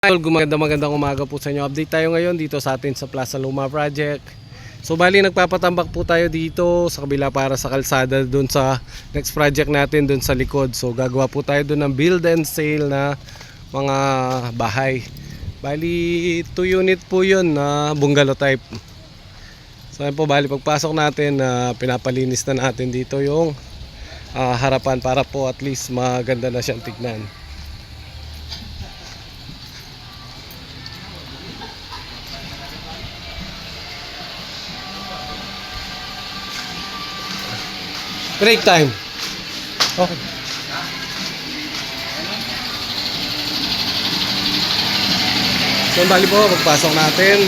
Idol, gumaganda magandang umaga po sa inyo. Update tayo ngayon dito sa atin sa Plaza Luma Project. So bali nagpapatambak po tayo dito sa kabila para sa kalsada doon sa next project natin doon sa likod. So gagawa po tayo doon ng build and sale na mga bahay. Bali 2 unit po yun na bungalow type. So ayun po bali pagpasok natin na pinapalinis na natin dito yung ah, harapan para po at least maganda na siyang tignan. Break time. Okay. So, bali po, pagpasok natin,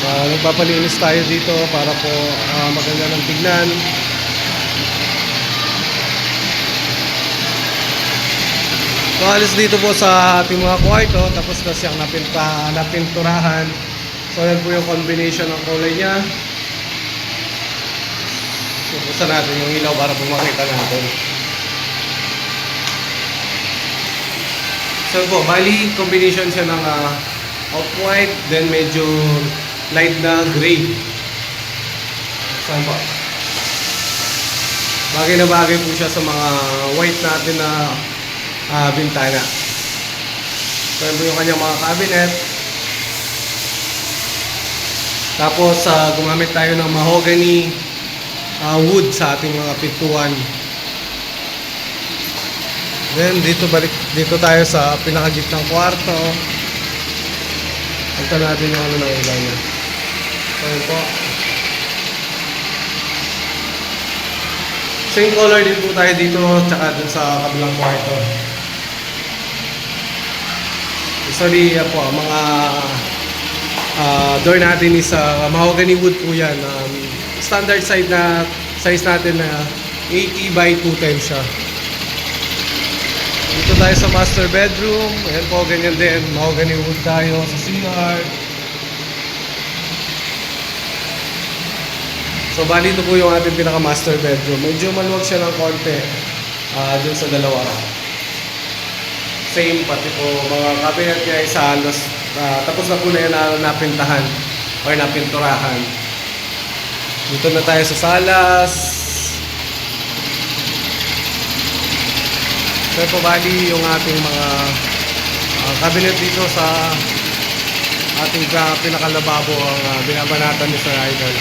uh, nagpapalinis tayo dito para po ah, maganda ng tignan. So, alis dito po sa ating mga kwarto, tapos na siyang napinta, napinturahan. So, yan po yung combination ng kulay niya. So, buksan natin yung ilaw para po makita natin. So po, bali combination siya ng ah, off-white, then medyo light na gray. Saan po? Bagay na bagay po siya sa mga white natin na ah, bintana. So po yung kanyang mga cabinet. Tapos ah, gumamit tayo ng mahogany ah, wood sa ating mga pintuan. Then dito balik dito tayo sa pinakagitnang kwarto. Ito natin yung ano ng ilaw niya. Yun po. Same color din po tayo dito tsaka dun sa kabilang kwarto. Usually yan po, mga ah, door natin is ah, mahogany wood po yan. Um, standard size na size natin na 80 by 210 siya. Dito tayo sa master bedroom. Ayan po, ganyan din. Mahogany wood tayo sa CR. So, bali ito po yung ating pinaka-master bedroom. Medyo maluwag siya ng konti ah dun sa dalawa. Same, pati po mga cabinet niya ay sa halos ah, tapos na po na yan na napintahan or napinturahan. Dito na tayo sa salas. So po bali yung ating mga ah, cabinet dito sa ating uh, pinakalababo ang uh, binabanatan ni Sir Idol.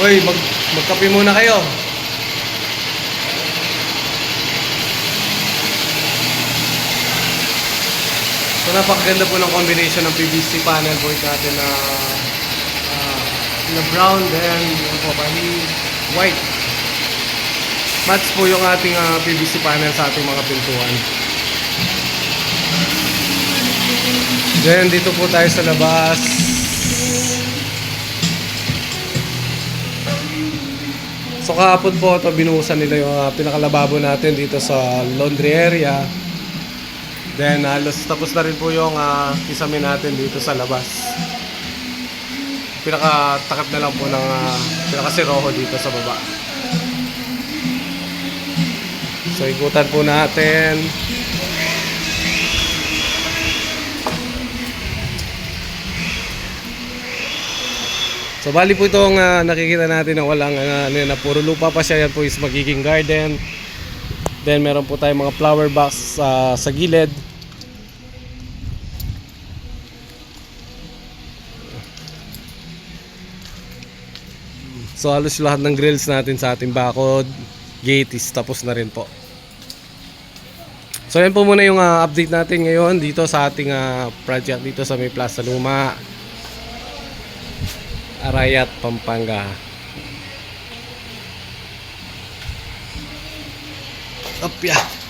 Hoy, mag magkape muna kayo. Napakaganda po ng combination ng PVC panel board natin na ah, na brown then yung po white. Match po yung ating ah, PVC panel sa ating mga pintuan. Then dito po tayo sa labas. So kahapon po ito binuhusan nila yung ah, pinakalababo natin dito sa laundry area. Then halos tapos na rin po yung uh, kisame natin dito sa labas. Pinakatakip na lang po ng uh, pinakasiroho dito sa baba. So ikutan po natin. So bali po itong ah, nakikita natin na walang ah, ano, yan, na puro lupa pa siya. Yan po is magiging garden. Then meron po tayong mga flower box ah, sa gilid. So halos lahat ng grills natin sa ating bakod, gate is tapos na rin po. So yan po muna yung ah, update natin ngayon dito sa ating ah, project dito sa May Plaza Luma. Arayat, Pampanga. Opya.